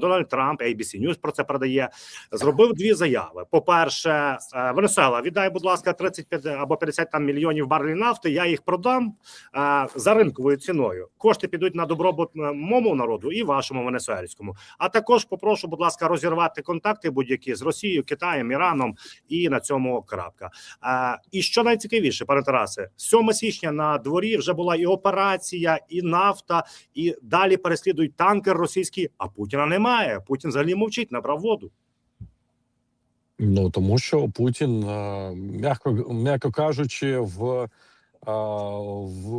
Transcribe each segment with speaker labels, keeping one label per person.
Speaker 1: Дональд Трамп, ABC News про це передає, зробив дві заяви. По-перше, е, Венесуела, віддай, будь ласка, 35 або 50 там мільйонів барелів нафти. Я їх продам е, за ринковою ціною. Кошти підуть на добробут е, моєму народу і вашому венесуельському. А також попрошу, будь ласка, розірвати контакти будь-які з Росією, Китаєм, Іраном і на цьому крапка. І що найцікавіше, пане Тарасе, 7 січня на дворі вже була і операція, і нафта, і далі переслідують танкер російський. А Путіна немає. Путін взагалі мовчить, набрав воду.
Speaker 2: Ну тому що Путін, е, м'яко м'яко кажучи, в, е, в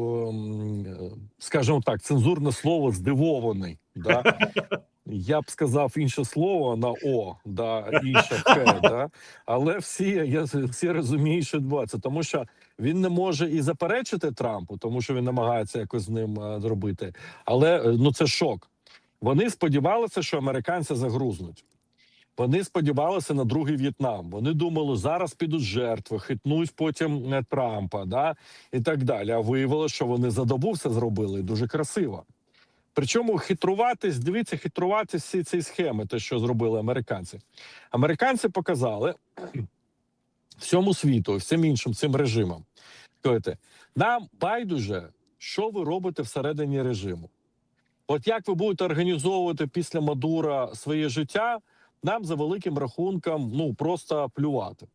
Speaker 2: е, скажімо так, цензурне слово здивований. Да? Я б сказав інше слово на О, да, інше Х, да? але всі, я, всі розуміють, що відбувається, тому що він не може і заперечити Трампу, тому що він намагається якось з ним зробити. Але ну це шок. Вони сподівалися, що американці загрузнуть. Вони сподівалися на другий В'єтнам. Вони думали, зараз підуть жертви, хитнуть потім е, Трампа, да і так далі. А виявилося, що вони за добу все зробили дуже красиво. Причому хитруватись, дивіться, хитруватись всі ці схеми, те, що зробили американці. Американці показали всьому світу, всім іншим цим режимам. Нам байдуже, що ви робите всередині режиму. От як ви будете організовувати після Мадура своє життя, нам за великим рахунком ну просто плювати.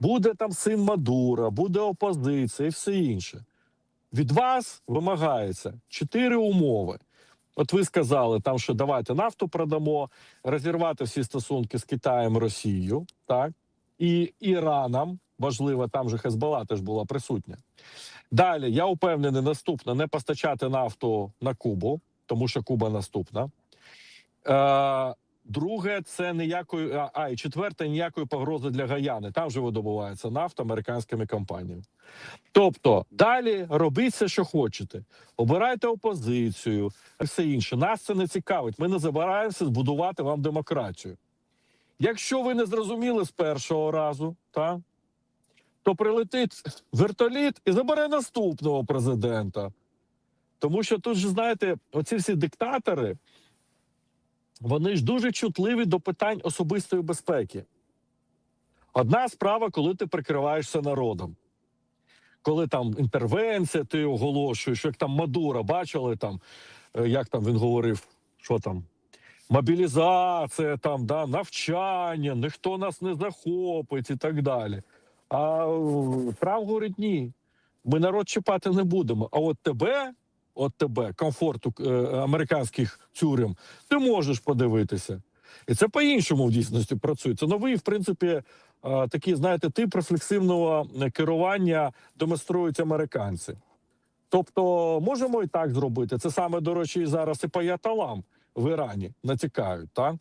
Speaker 2: Буде там син Мадура, буде опозиція і все інше. Від вас вимагається чотири умови. От ви сказали, там що давайте нафту продамо, розірвати всі стосунки з Китаєм, Росією, так і Іраном. Важливо, там же Хезбола теж була присутня. Далі я впевнений, наступне не постачати нафту на Кубу, тому що Куба наступна. Е, Друге, це ніякої, а, а і четверте, ніякої погрози для Гаяни. Там вже видобувається нафта американськими компаніями. Тобто, далі робіть все, що хочете. Обирайте опозицію, все інше. Нас це не цікавить. Ми не забираємося збудувати вам демократію. Якщо ви не зрозуміли з першого разу, та, то прилетить вертоліт і забере наступного президента. Тому що тут ж знаєте, оці всі диктатори, вони ж дуже чутливі до питань особистої безпеки. Одна справа, коли ти прикриваєшся народом. Коли там інтервенція, ти оголошуєш, як там Мадура, бачили там, е, як там він говорив, що там, мобілізація, там, да, навчання, ніхто нас не захопить і так далі. А е, Трамп говорить: ні, ми народ чіпати не будемо. А от тебе, от тебе, комфорту е, американських тюрем, ти можеш подивитися. І це по-іншому в дійсності працює. Це новий, в принципі, е, такий, знаєте, тип рефлексивного керування демонструють американці. Тобто, можемо і так зробити. Це саме, до речі, і зараз і по Яталам в Ірані натякають, так?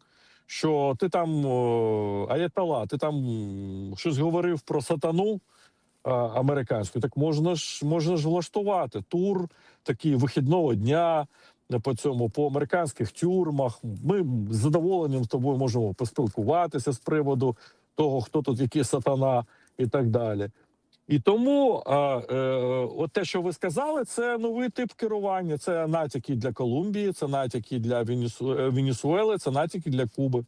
Speaker 2: Що ти там Аятала, ти там щось говорив про сатану а, американську, так можна ж можна ж влаштувати тур такий вихідного дня е, по цьому по американських тюрмах. Ми з задоволенням з тобою можемо поспілкуватися з приводу того, хто тут який сатана, і так далі. І тому а, е, от те, що ви сказали, це новий тип керування. Це натяки для Колумбії, це натяки для Венесу- е, Венесуели, це натяки для Куби.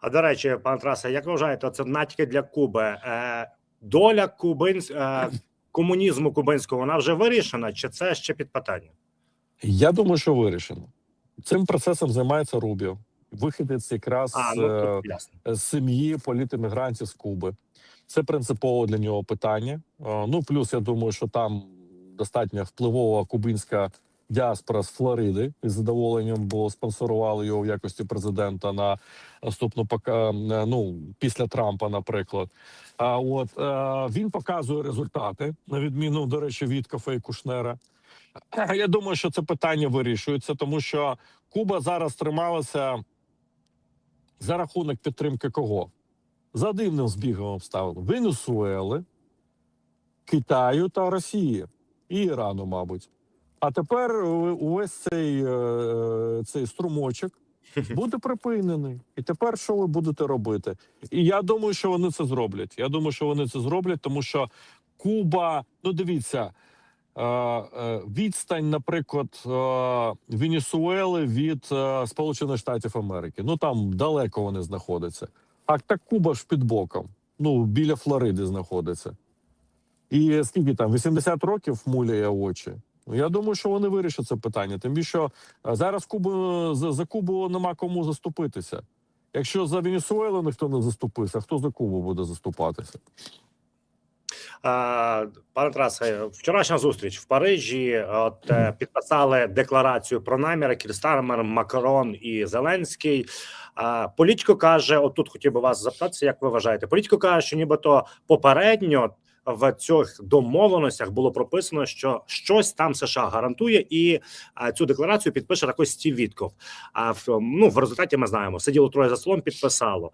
Speaker 1: А до речі, пане Тарасе, як ви вважаєте, це натяки для Куби? Е, доля кубинсь, е, комунізму кубинського вона вже вирішена, чи це ще під питання?
Speaker 2: Я думаю, що вирішено. Цим процесом займається Рубіо. Вихідець якраз
Speaker 1: А,
Speaker 2: е,
Speaker 1: ну
Speaker 2: з сім'ї політимігрантів з Куби. Це принципово для нього питання. Е, Ну плюс я думаю, що там достатньо впливова кубинська діаспора з Флориди із задоволенням, бо спонсорували його в якості президента на наступну ну після Трампа, наприклад. А от е, він показує результати на відміну, до речі, від кафе Кушнера. Я думаю, що це питання вирішується, тому що Куба зараз трималася за рахунок підтримки кого? За дивним збігом обставин Венесуели, Китаю та Росії і Ірану, мабуть. А тепер увесь цей, е, цей струмочок буде припинений. І тепер що ви будете робити? І я думаю, що вони це зроблять. Я думаю, що вони це зроблять, тому що Куба, ну дивіться, е, е, відстань, наприклад, Венесуели від Сполучених Штатів Америки. Ну там далеко вони знаходяться. А так Куба ж під боком. Ну, біля Флориди знаходиться. І скільки там 80 років муляє очі. Ну, Я думаю, що вони вирішать це питання. Тим більше що е, зараз Кубу за, за Кубу нема кому заступитися. Якщо за Венесуелу ніхто не заступився, хто за Кубу буде заступатися?
Speaker 1: Е, Пане Тарасе, вчорашня зустріч в Парижі. От е, підписали декларацію про наміри Кірстармер, Макрон і Зеленський. Е, Політико каже: отут хотів би вас запитатися, як ви вважаєте? Політико каже, що нібито попередньо в цих домовленостях було прописано, що щось там США гарантує, і цю декларацію підпише також Стів Вітков. А в ну в результаті ми знаємо, сиділо троє за столом, підписало.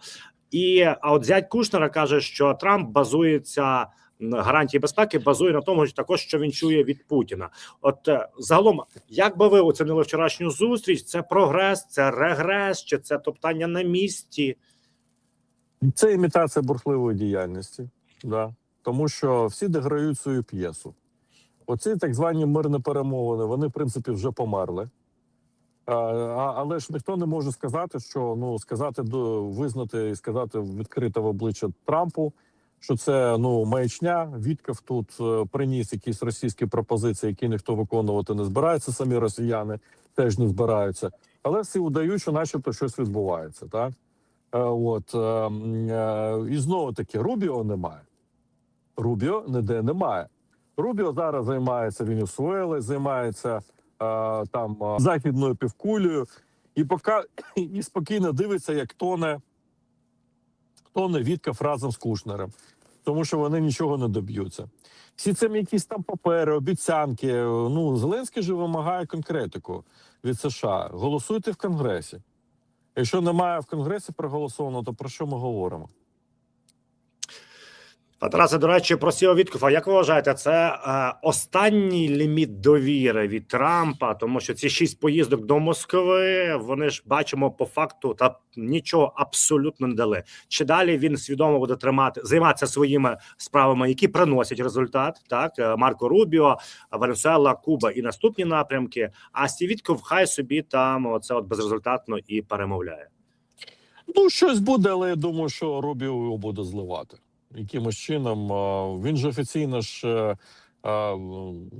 Speaker 1: І а от зять Кушнера каже, що Трамп базується гарантії безпеки, базує на тому, що також що він чує від Путіна. От е, загалом, як би ви оцінили вчорашню зустріч? Це прогрес, це регрес, чи це топтання на місці?
Speaker 2: Це імітація бурхливої діяльності, да. Тому що всі дограють свою п'єсу. Оці так звані мирні перемовини, вони, в принципі, вже померли. А, але ж ніхто не може сказати, що ну сказати до визнати і сказати відкрито в обличчя Трампу, що це ну маячня. Вітков тут е, приніс якісь російські пропозиції, які ніхто виконувати не збирається. Самі росіяни теж не збираються, але всі удають, що, начебто, щось відбувається. Так Е, от е, м, е, і знову таки Рубіо немає. Рубіо ніде немає. Рубіо зараз займається Венесуелою, займається е, там е, західною півкулею, і поки і спокійно дивиться, як тоне, тоне Вітков разом з Кушнером, тому що вони нічого не доб'ються. Всі це якісь там папери, обіцянки. Ну Зеленський же вимагає конкретику від США. Голосуйте в Конгресі. Якщо немає в Конгресі проголосовано, то про що ми говоримо?
Speaker 1: А Тарасе, до речі, про Сіо Віткофа. Як ви вважаєте, це е, останній ліміт довіри від Трампа, тому що ці шість поїздок до Москви вони ж бачимо по факту та нічого абсолютно не дали. Чи далі він свідомо буде тримати займатися своїми справами, які приносять результат? Так Е, Марко Рубіо, Венесуела, Куба і наступні напрямки. А Стів Вітков хай собі там оце от безрезультатно і перемовляє.
Speaker 2: Ну, щось буде, але я думаю, що Рубіо його буде зливати. Якимось чином. Він же офіційно ж. е,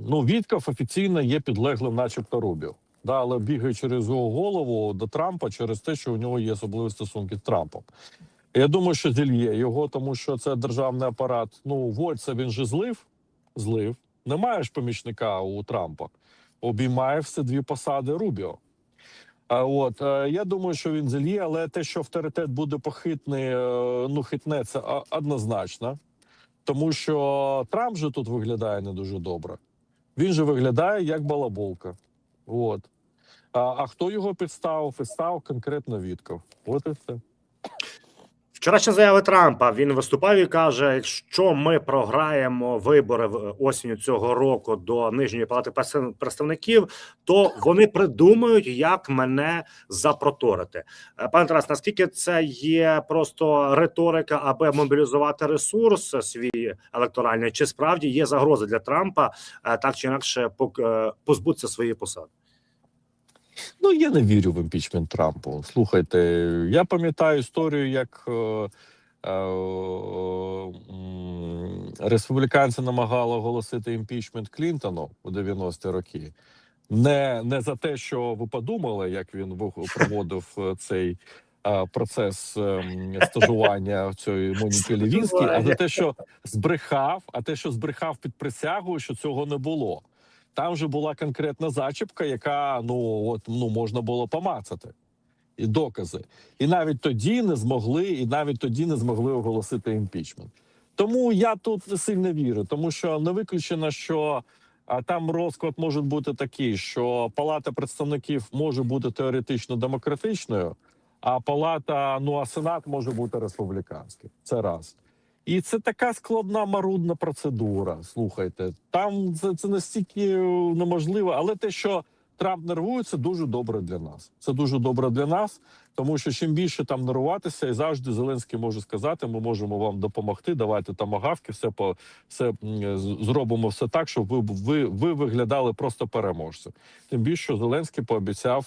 Speaker 2: Ну, Вітков офіційно є підлеглим, начебто Рубіо. Да, але бігає через його голову до Трампа через те, що у нього є особливі стосунки з Трампом. Я думаю, що зільє його, тому що це державний апарат. Ну, Вольца він же злив, злив. Немає ж помічника у Трампа. Обіймає все дві посади Рубіо. От е, я думаю, що він зільє, але те, що авторитет буде похитний, е, ну хитне це однозначно, тому що Трамп же тут виглядає не дуже добре. Він же виглядає як балаболка. От. А, а хто його підставив? Підставив конкретно Вітков. От і все.
Speaker 1: Вчорашня заява Трампа він виступав і каже: якщо ми програємо вибори в осінню цього року до нижньої палати представників, то вони придумають, як мене запроторити. Е, Пане Тарас, наскільки це є просто риторика, аби мобілізувати ресурс свій електоральний, чи справді є загроза для Трампа е, так чи інакше е, позбутися своєї посади?
Speaker 2: Ну, я не вірю в імпічмент Трампу. Слухайте, я пам'ятаю історію, як е, е, республіканці намагали оголосити імпічмент Клінтону у 90-ті роки. Не, не за те, що ви подумали, як він проводив е, цей е, процес ем, стажування цієї Моніки Лівінській, а за те, що збрехав, а те, що збрехав під присягою, що цього не було. Там же була конкретна зачіпка, яка ну от ну можна було помацати. І докази. І навіть тоді не змогли, і навіть тоді не змогли оголосити імпічмент. Тому я тут сильно вірю, тому що не виключено, що а, там розклад може бути такий, що Палата представників може бути теоретично демократичною, а палата, ну а сенат може бути республіканським. Це раз. І це така складна марудна процедура. Слухайте, там це, це настільки е, неможливо, але те, що Трамп нервує, це дуже добре для нас. Це дуже добре для нас, тому що чим більше там нервуватися, і завжди Зеленський може сказати: ми можемо вам допомогти. Давайте там агавки, все по все зробимо все так, щоб ви ви, ви виглядали просто переможцем. Тим більше Зеленський пообіцяв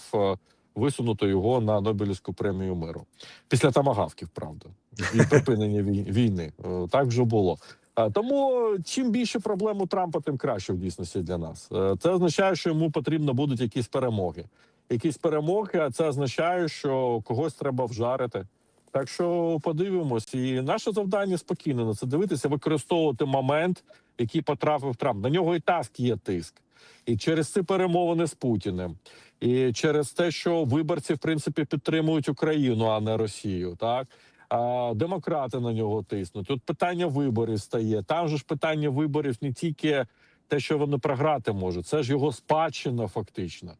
Speaker 2: е, висунути його на Нобелівську премію миру після тамагавків, правда, і припинення вій- війни. Е, Так вже було. А, Тому чим більше проблем у Трампа, тим краще в дійсності для нас. Е, Це означає, що йому потрібно будуть якісь перемоги. Якісь перемоги, а це означає, що когось треба вжарити. Так що подивимось, і наше завдання спокійно на це дивитися, використовувати момент, який потрапив Трамп. На нього і так є тиск, і через ці перемовини з Путіним, і через те, що виборці в принципі підтримують Україну, а не Росію. Так а, демократи на нього тиснуть. Тут питання виборів стає. Там же ж питання виборів не тільки те, що вони програти можуть, це ж його спадщина, фактично.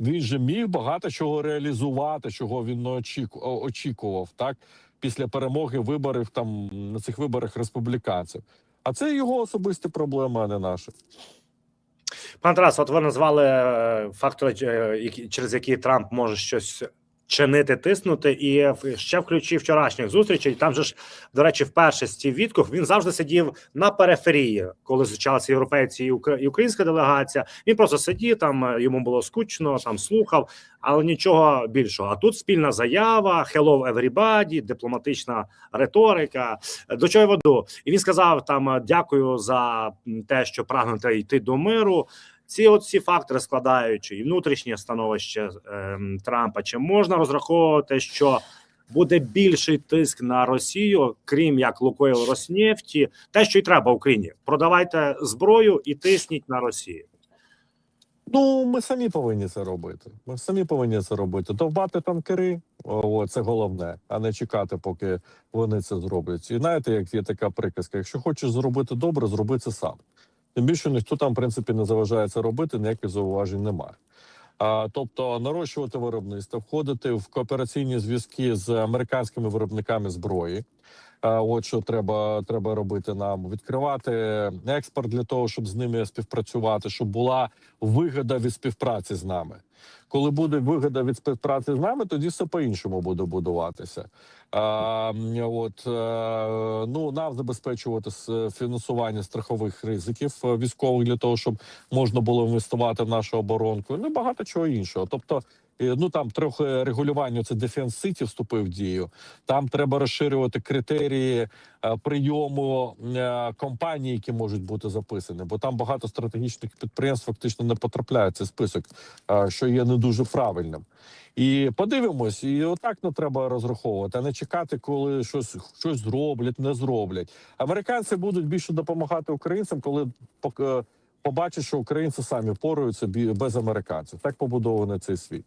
Speaker 2: Він же міг багато чого реалізувати, чого він не очікував, так після перемоги виборів там на цих виборах республіканців. А це його особисті проблеми, а не наші.
Speaker 1: Пане Тарас, от ви назвали е, фактори, е, через які Трамп може щось чинити, тиснути, і ще в ключі вчорашніх зустрічей. Там же ж, до речі, вперше Стів Вітков він завжди сидів на периферії, коли зустрічалися європейці і українська делегація. Він просто сидів там, йому було скучно, там слухав, але нічого більшого. А тут спільна заява, hello everybody, дипломатична риторика. До чого я веду? І він сказав там дякую за те, що прагнете йти до миру. Ці от всі фактори складаючи і внутрішнє становище ем, Трампа, чи можна розраховувати, що буде більший тиск на Росію, крім як Лукойл Роснефті, те, що й треба Україні. Продавайте зброю і тисніть на Росію.
Speaker 2: Ну, ми самі повинні це робити. Ми самі повинні це робити. Довбати танкери, о, це головне, а не чекати, поки вони це зроблять. І знаєте, як є така приказка: якщо хочеш зробити добре, зроби це сам. Тим більше ніхто там, в принципі, не заважає це робити, ніяких зауважень немає. А, тобто нарощувати виробництво, входити в коопераційні зв'язки з американськими виробниками зброї. А, от що треба, треба робити нам: відкривати експорт для того, щоб з ними співпрацювати, щоб була вигода від співпраці з нами. Коли буде вигода від співпраці з нами, тоді все по-іншому буде будуватися. А, от е, ну нам забезпечувати фінансування страхових ризиків е, військових для того, щоб можна було інвестувати в нашу оборонку. Ну багато чого іншого. Тобто, е, ну там трохи регулювання це Defense City вступив в дію. Там треба розширювати критерії е, прийому е, компаній, які можуть бути записані, бо там багато стратегічних підприємств фактично не потрапляють в цей список, е, що є не дуже правильним. І подивимось, і отак не треба розраховувати, а не чекати, коли щось щось зроблять, не зроблять. Американці будуть більше допомагати українцям, коли е, що українці самі поруються без американців. Так побудований цей світ.